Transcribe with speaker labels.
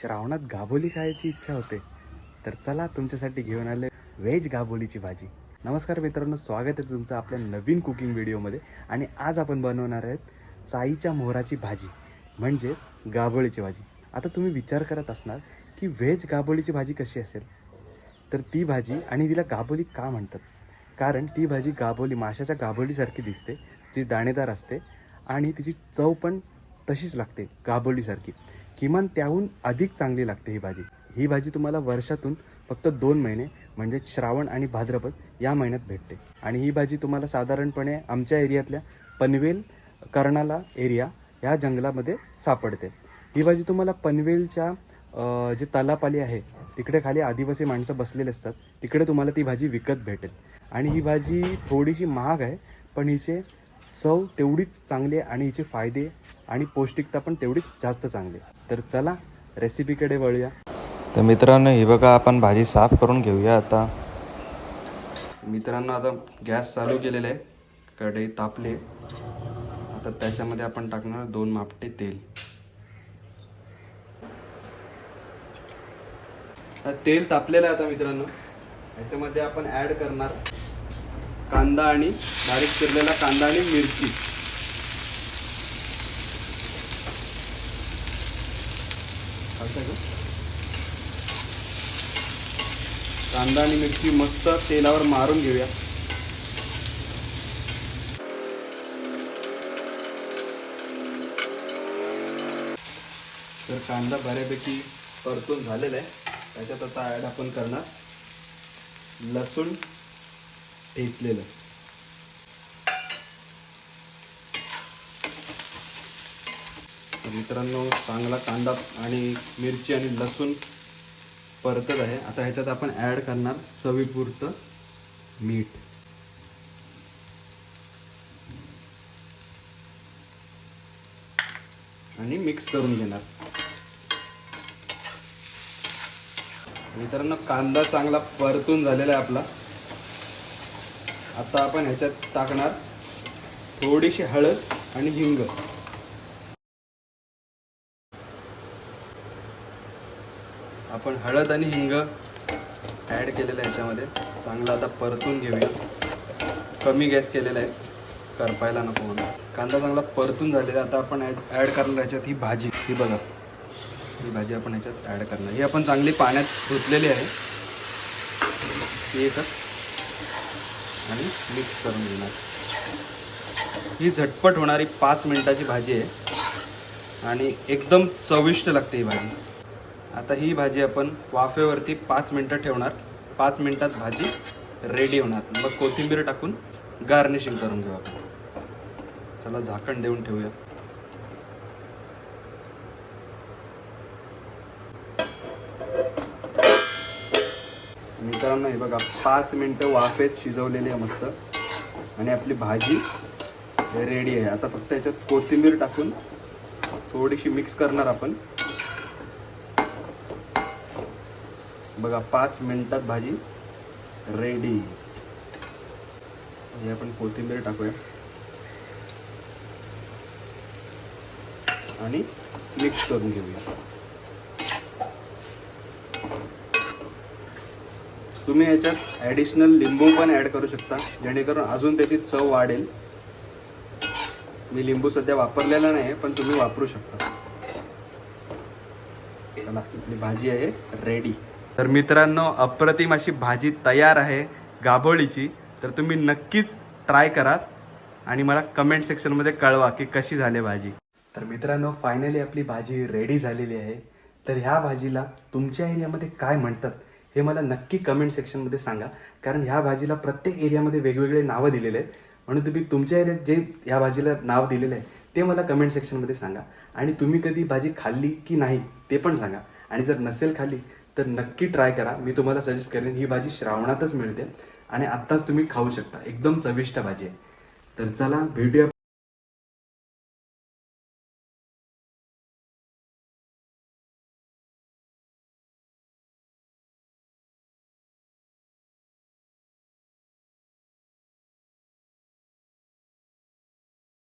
Speaker 1: श्रावणात गाबोली खायची इच्छा होते. तर चला तुमच्यासाठी घेऊन आले व्हेज गाबोलीची भाजी. नमस्कार मित्रांनो स्वागत आहे तुमचं आपल्या नवीन कुकिंग व्हिडिओमध्ये आणि आज आपण बनवणार आहेत चाईच्या मोहराची भाजी म्हणजे गाबोळीची भाजी. आता तुम्ही विचार करत असणार की व्हेज गाबोळीची भाजी कशी असेल? तर ती भाजी आणि तिला गाबोली का म्हणतात? कारण ती भाजी गाबोली माशाच्या गाबोलीसारखी दिसते जी दाणेदार असते आणि तिची चव पण तशीच लागते गाबोलीसारखी किमान त्याहून अधिक चांगली लागते ही भाजी. ही भाजी तुम्हाला वर्षातून फक्त दोन महिने म्हणजे श्रावण आणि भाद्रपद या महिन्यात भेटते. आणि ही भाजी तुम्हाला साधारणपणे आमच्या एरियातल्या पनवेल कर्नाला एरिया या जंगलामध्ये सापडते. ही भाजी तुम्हाला पनवेलच्या जे तलापाली आहे तिकडे खाली आदिवासी माणसं बसलेले असतात तिकडे तुम्हाला ती भाजी विकत भेटेल. आणि ही भाजी थोडीशी महाग आहे पण हिचे चव तेवढीच चांगली आहे आणि हिचे फायदे आणि पौष्टिकता पण तेवढीच जास्त चांगली आहे. तर चला रेसिपीकडे वळूया.
Speaker 2: तर मित्रांनो ही बघा आपण भाजी साफ करून घेऊया आता.
Speaker 1: मित्रांनो आता गॅस चालू केलेला आहे. कढई तापले आता त्याच्यामध्ये आपण टाकणार दोन मापटे तेल. तेल तापलेलं आहे आता मित्रांनो. याच्यामध्ये आपण ॲड करणार कांदा आणि बारीक चिरलेला कांदा आणि मिरची. कांदा आणि मिरची मस्त तेलावर मारून घेऊया. तर कांदा बऱ्यापैकी परतून झालेला आहे. त्याच्यात आता ॲड आपण करणार लसूण ठेचलेलं तर मित्रांनो चांगला कांदा आणि मिरची आणि लसूण परतत आहे. आता ह्याच्यात आपण ॲड करणार चवीपुरतं मीठ. आणि मिक्स करून घेणार. मित्रांनो कांदा चांगला परतून झालेला आहे आपला. आता आपण ह्याच्यात टाकणार थोडीशी हळद आणि हिंग. आपण हळद आणि हिंग ॲड केलेलं आहे याच्यामध्ये चांगलं आता परतून घेऊया. कमी गॅस केलेला आहे. करपायला नको म्हणून. कांदा चांगला परतून झालेला आता आपण ॲड करणार याच्यात ही भाजी. ही बघा. ही भाजी आपण ह्याच्यात ॲड करणार. ही आपण चांगली पाण्यात धुतलेली आहे. ती एकच. आणि मिक्स करून घेणार. ही झटपट होणारी पाच मिनिटाची भाजी आहे. आणि एकदम चविष्ट लागते ही भाजी. आता ही भाजी आपण वाफेवरती पाच मिनटं ठेवणार. पाच मिनटात भाजी रेडी होणार. मग कोथिंबीर टाकून गार्निशिंग करून घेऊ आपण. चला झाकण देऊन ठेवूया. मित्रांनो हे बघा पाच मिनटं वाफेत शिजवलेली आहे मस्त. आणि आपली भाजी रेडी आहे. आता फक्त याच्यात कोथिंबीर टाकून थोडीशी मिक्स करणार आपण. बघा पाच मिनटात भाजी रेडी हे आपण कोथिंबीर टाकूया. आणि मिक्स करून घेऊया. तुम्ही याच्यात ॲडिशनल लिंबू पण ॲड करू शकता. जेणेकरून अजून त्याची चव वाढेल. मी लिंबू सध्या वापरलेला नाही पण तुम्ही वापरू शकता. चला आपली भाजी आहे रेडी तर मित्रांनो अप्रतिम अशी भाजी तयार आहे गाभोळीची. तर तुम्ही नक्कीच ट्राय करा आणि मला कमेंट सेक्शनमध्ये कळवा की कशी झाली भाजी. तर मित्रांनो फायनली आपली भाजी रेडी झालेली आहे. तर ह्या भाजीला तुमच्या एरियामध्ये काय म्हणतात? हे मला नक्की कमेंट सेक्शनमध्ये सांगा. कारण ह्या भाजीला प्रत्येक एरियामध्ये वेगवेगळे नावं दिलेले आहेत. म्हणून तुम्ही तुमच्या एरियात जे ह्या भाजीला नाव दिलेलं आहे ते मला कमेंट सेक्शनमध्ये सांगा. आणि तुम्ही कधी भाजी खाल्ली की नाही ते पण सांगा. आणि जर नसेल खाल्ली तर नक्की ट्राय करा. मी तुम्हाला सजेस्ट करेन ही भाजी श्रावणातच मिळते. आणि आत्ताच तुम्ही खाऊ शकता. एकदम चविष्ट भाजी आहे. तर चला भेटूया